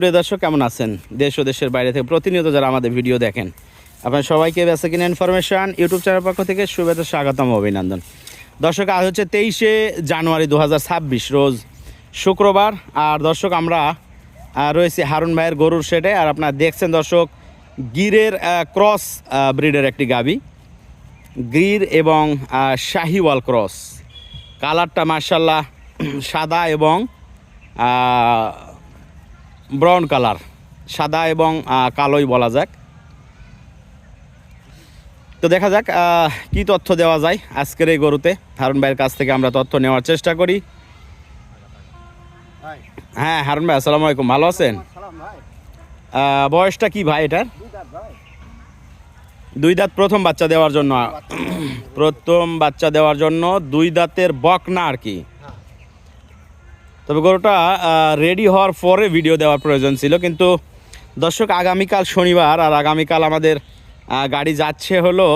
প্রিয় দর্শক, কেমন আছেন? দেশ ও দেশের বাইরে থেকে প্রতিনিয়ত যারা আমাদের ভিডিও দেখেন, আপনার সবাইকে বেসে কিনা ইনফরমেশন ইউটিউব চ্যানেল পক্ষ থেকে শুভেচ্ছা, স্বাগতম, অভিনন্দন। দর্শক, আজ হচ্ছে তেইশে জানুয়ারি দু হাজার ছাব্বিশ, রোজ শুক্রবার। আর দর্শক, আমরা রয়েছি হারুন ভাইয়ের গরুর শেডে। আর আপনারা দেখছেন দর্শক, গিরের ক্রস ব্রিডের একটি গাবি। গির এবং শাহিওয়াল ক্রস। কালারটা মার্শাল্লাহ সাদা এবং ব্রাউন কালার সাদা এবং কালোই বলা যাক। তো দেখা যাক কি তথ্য দেওয়া যায় আজকের এই গরুতে। হারুন ভাইয়ের কাছ থেকে আমরা তথ্য নেওয়ার চেষ্টা করি। হ্যাঁ হারুন ভাই আসসালামু আলাইকুম। ভালো আছেন? বয়সটা কি ভাই এটার? দুই দাঁত প্রথম বাচ্চা দেওয়ার জন্য। প্রথম বাচ্চা দেওয়ার জন্য দুই দাঁতের বকনা আর কি। তবে গরুটা রেডি হওয়ার পরে ভিডিও দেওয়ার প্রয়োজন ছিল। কিন্তু দর্শক, আগামীকাল শনিবার আর আগামীকাল আমাদের গাড়ি যাচ্ছে হলো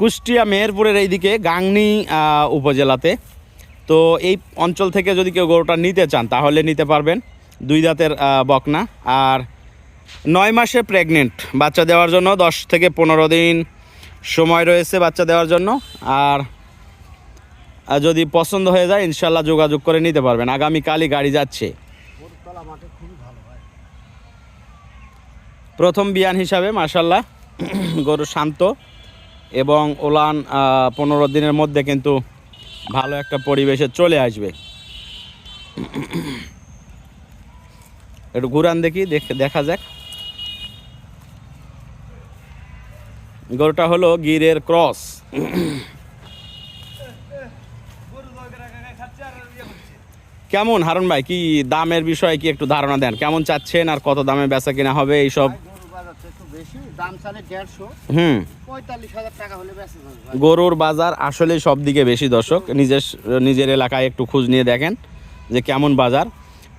কুষ্টিয়া মেহেরপুরের এইদিকে গাংনি উপজেলাতে। তো এই অঞ্চল থেকে যদি কেউ গরুটা নিতে চান, তাহলে নিতে পারবেন দুই দাঁতের বকনা। আর নয় মাসে প্রেগনেন্ট বাচ্চা দেওয়ার জন্য দশ থেকে পনেরো দিন সময় রয়েছে বাচ্চা দেওয়ার জন্য। আর যদি পছন্দ হয়ে যায় ইনশাল্লাহ যোগাযোগ করে নিতে পারবেন। আগামীকালই গাড়ি যাচ্ছে। প্রথম বিয়ান হিসাবে মার্শাল্লাহ গরু শান্ত এবং ওলান পনেরো দিনের মধ্যে কিন্তু ভালো একটা পরিবেশে চলে আসবে। একটু ঘুরান দেখি দেখ- দেখা যাক। গরুটা হলো গিরের ক্রস। কেমন হারুন ভাই? কি দামের বিষয়ে কি একটু ধারণা দেন? কেমন চাচ্ছেন আর কত দামে বেচা কিনা হবে এইসব? হুম। গরুর বাজার আসলে সব দিকে বেশি দর্শক। নিজের নিজের এলাকায় একটু খোঁজ নিয়ে দেখেন যে কেমন বাজার।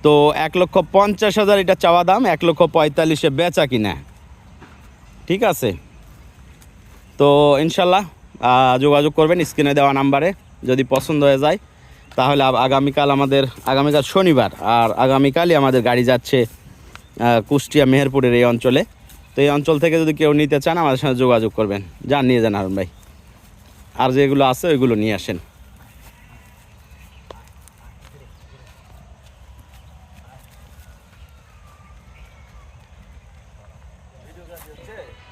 তো এক লক্ষ পঞ্চাশ হাজার এটা চাওয়া দাম এক লক্ষ পঁয়তাল্লিশে বেচা কিনা। ঠিক আছে? তো ইনশাল্লাহ যোগাযোগ করবেন স্ক্রিনে দেওয়া নাম্বারে যদি পছন্দ হয়ে যায়। তাহলে আগামীকাল আমাদের, আগামীকাল শনিবার আর আগামীকালই আমাদের গাড়ি যাচ্ছে কুষ্টিয়া মেহেরপুরের এই অঞ্চলে। তো এই অঞ্চল থেকে যদি কেউ নিতে চান, আমাদের সাথে যোগাযোগ করবেন। যান, নিয়ে যান হারুন ভাই। আর যেগুলো আছে, ওইগুলো নিয়ে আসেন। Yeah.